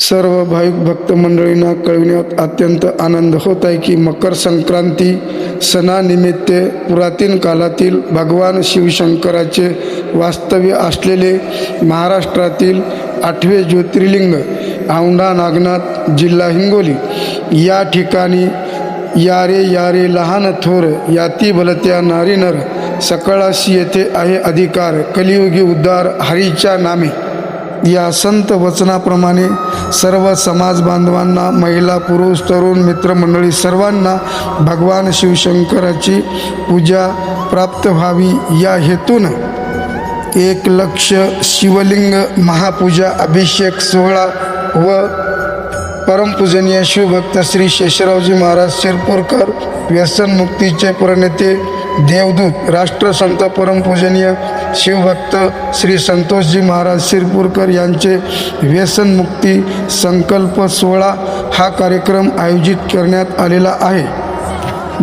सर्व भाविक भक्त मंडळींना कळविण्यात अत्यंत आनंद होत आहे की मकर संक्रांती सणानिमित्त पुरातन काळातील भगवान शिवशंकराचे वास्तव्य असलेले महाराष्ट्रातील आठवे ज्योतिर्लिंग औंढा नागनाथ जिल्हा हिंगोली. या ठिकाणी यारे यारे लहान थोर याती भलत्या नारी नर सकळाशी येथे आहे अधिकार कलियुगी उद्धार हरीच्या नामे. या संत वचनाप्रमाणे सर्व समाज बांधवांना महिला पुरुष तरुण मित्रमंडळी सर्वांना भगवान शिवशंकराची पूजा प्राप्त व्हावी. या हेतून एक लक्ष शिवलिंग महापूजा अभिषेक सोहळा व परमपूजनीय शिवभक्त श्री शेषरावजी महाराज शिरपूरकर व्यसनमुक्तीचे प्रणेते देवदूत राष्ट्रसंत परमपूजनीय शिवभक्त श्री संतोषजी महाराज शिरपूरकर यांचे व्यसनमुक्ती संकल्प सोहळा हा कार्यक्रम आयोजित करण्यात आलेला आहे.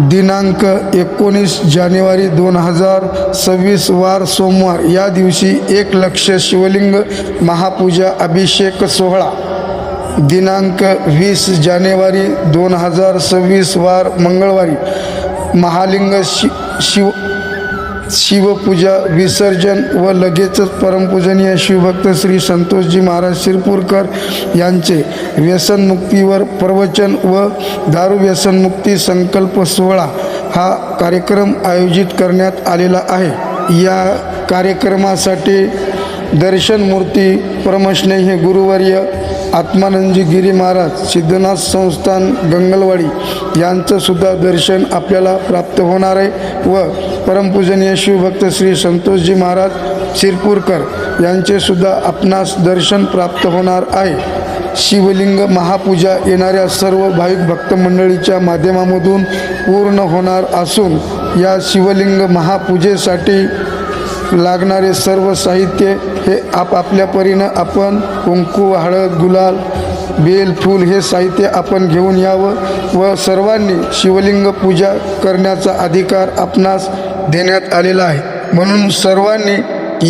दिनांक एकोणीस जानेवारी दोन हजार सव्वीस वार सोमवार या दिवशी एक लक्ष शिवलिंग महापूजा अभिषेक सोहळा. दिनांक वीस जानेवारी दोन हजार सव्वीस वार मंगळवारी महालिंग शि शिव शिवपूजा विसर्जन व लगेचच परमपूजनीय शिवभक्त श्री संतोषजी महाराज शिरपूरकर यांचे व्यसनमुक्तीवर प्रवचन व दारू व्यसनमुक्ती संकल्प सोहळा हा कार्यक्रम आयोजित करण्यात आलेला आहे. या कार्यक्रमासाठी दर्शनमूर्ती परमस्नेही गुरुवर्य आत्मानंदजी गिरी महाराज सिद्धनाथ संस्थान गंगलवाडी यांचंसुद्धा दर्शन आपल्याला प्राप्त होणार आहे व परमपूजनीय शिवभक्त श्री संतोषजी महाराज शिरपूरकर यांचेसुद्धा आपणास दर्शन प्राप्त होणार आहे. शिवलिंग महापूजा येणाऱ्या सर्व भाविक भक्त मंडळीच्या माध्यमामधून पूर्ण होणार असून या शिवलिंग महापूजेसाठी लागणारे सर्व साहित्य हे आपापल्या परीनं आपण कुंकू हळद गुलाल बेल फूल हे साहित्य आपण घेऊन यावं व सर्वांनी शिवलिंग पूजा करण्याचा अधिकार आपणास देण्यात आलेला आहे. म्हणून सर्वांनी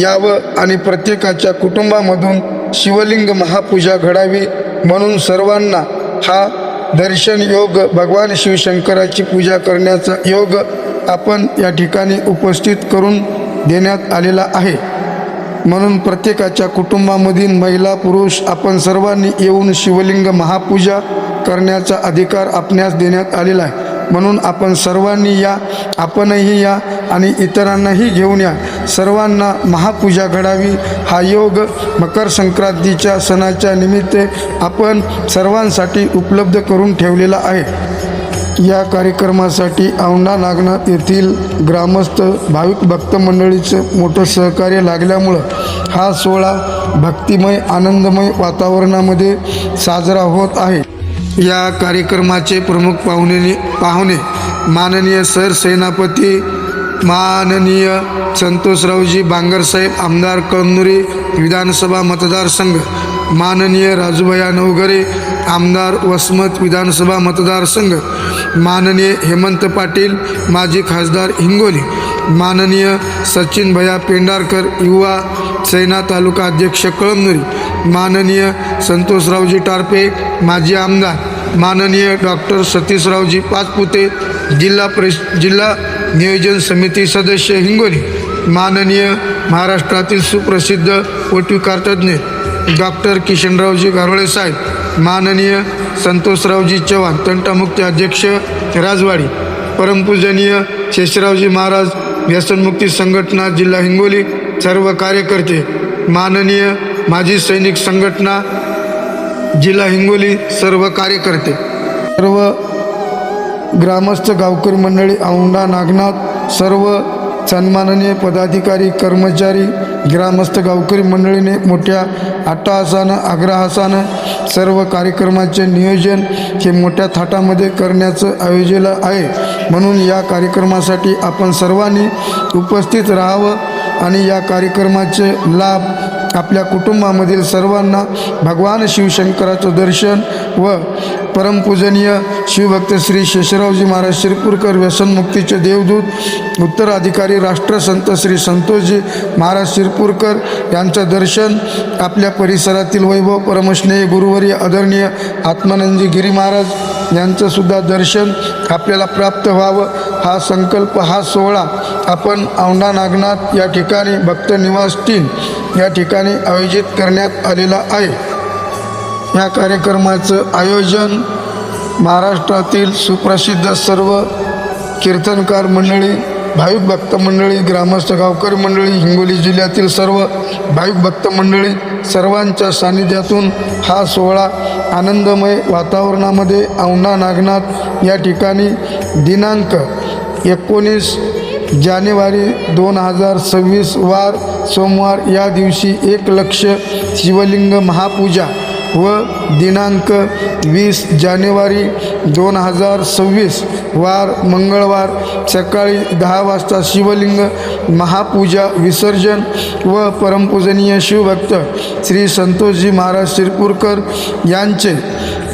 यावं आणि प्रत्येकाच्या कुटुंबामधून शिवलिंग महापूजा घडावी. म्हणून सर्वांना हा दर्शन योग भगवान शिवशंकराची पूजा करण्याचा योग आपण या ठिकाणी उपस्थित करून देण्यात आलेला आहे. म्हणून प्रत्येकाच्या कुटुंबामधील महिला पुरुष आपण सर्वांनी येऊन शिवलिंग महापूजा करण्याचा अधिकार आपणास देण्यात आलेला आहे. म्हणून आपण सर्वांनी या आपणही या आणि इतरांनाही घेऊन या. सर्वांना महापूजा घडावी. हा योग मकर संक्रांतीच्या सणाच्या निमित्त आपण सर्वांसाठी उपलब्ध करून ठेवलेला आहे. या कार्यक्रमासाठी औंढा नागनाथ येथील ग्रामस्थ भाविक भक्त मंडळीचं मोठं सहकार्य लागल्यामुळं हा सोहळा भक्तिमय आनंदमय वातावरणामध्ये साजरा होत आहे. या कार्यक्रमाचे प्रमुख पाहुणे पाहुणे माननीय सरसेनापती माननीय संतोषरावजी बांगरसाहेब आमदार कळमनुरी विधानसभा मतदारसंघ माननीय राजूभया नवघरे आमदार वसमत विधानसभा मतदारसंघ माननीय हेमंत पाटील माजी खासदार हिंगोली माननीय सचिन भया पेंढारकर युवा सैना तालुका अध्यक्ष कळमनुरी माननीय संतोषरावजी टारपे माजी आमदार माननीय डॉक्टर सतीशरावजी पाचपुते जिल्हा परिष जिल्हा नियोजन समिती सदस्य हिंगोली माननीय महाराष्ट्रातील सुप्रसिद्ध पोटविकार डॉक्टर किशनरावजी गारोळे साहेब माननीय संतोषरावजी चव्हाण तंटामुक्ती अध्यक्ष राजवाडी परमपूजनीय शेषरावजी महाराज व्यसनमुक्ती संघटना जिल्हा हिंगोली सर्व कार्यकर्ते माननीय माजी सैनिक संघटना जिल्हा हिंगोली सर्व कार्यकर्ते सर्व ग्रामस्थ गावकरी मंडळी औंढा नागनाथ सर्व सन्माननीय पदाधिकारी कर्मचारी ग्रामस्थ गावकरी मंडळीने मोठ्या अट्टहासानं आग्रहासानं सर्व कार्यक्रमाचे नियोजन हे मोठ्या थाटामध्ये करण्याचं आयोजलं आहे. म्हणून या कार्यक्रमासाठी आपण सर्वांनी उपस्थित राहावं आणि या कार्यक्रमाचे लाभ आपल्या कुटुंबामधील सर्वांना भगवान शिवशंकराचं दर्शन व परमपूजनीय शिवभक्त श्री शेषरावजी महाराज शिरपूरकर व्यसनमुक्तीचे देवदूत उत्तराधिकारी राष्ट्रसंत श्री संतोषजी महाराज शिरपूरकर यांचं दर्शन आपल्या परिसरातील वैभव परमस्नेही गुरुवर्य आदरणीय आत्मानंदजी गिरी महाराज यांचंसुद्धा दर्शन आपल्याला प्राप्त व्हावं. हा संकल्प हा सोहळा आपण औंढा नागनाथ या ठिकाणी भक्त निवास तीन या ठिकाणी आयोजित करण्यात आलेला आहे. या कार्यक्रमाचं आयोजन महाराष्ट्रातील सुप्रसिद्ध सर्व कीर्तनकार मंडळी भाविक भक्त मंडळी ग्रामस्थ गावकरी मंडळी हिंगोली जिल्ह्यातील सर्व भाविक भक्त मंडळी सर्वांच्या सानिध्यातून हा सोहळा आनंदमय वातावरणामध्ये औंढा नागनाथ या ठिकाणी दिनांक एकोणीस जानेवारी दोन हजार सव्वीस वार सोमवार या दिवशी एक लक्ष शिवलिंग महापूजा व दिनांक वीस जानेवारी दोन हजार सव्वीस वार मंगळवार सकाळी दहा वाजता शिवलिंग महापूजा विसर्जन व परमपूजनीय शिवभक्त श्री संतोषजी महाराज शिरपूरकर यांचे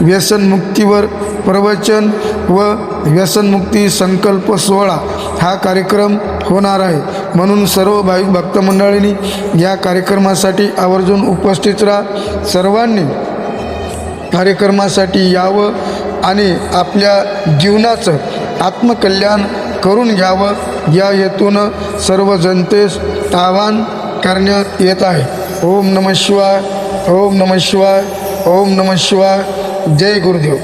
व्यसनमुक्तीवर प्रवचन व व्यसनमुक्ती संकल्प सोहळा हा कार्यक्रम होणार आहे. म्हणून सर्व भाविक भक्तमंडळींनी या कार्यक्रमासाठी आवर्जून उपस्थित राहा. सर्वांनी कार्यक्रमासाठी यावं आणि आपल्या जीवनाचं आत्मकल्याण करून घ्यावं या हेतून सर्व जनतेस आवाहन करण्यात येत आहे. ओम नम शिवाय ओम नम शिवाय ओम नम शिवाय. जय गुरुदेव.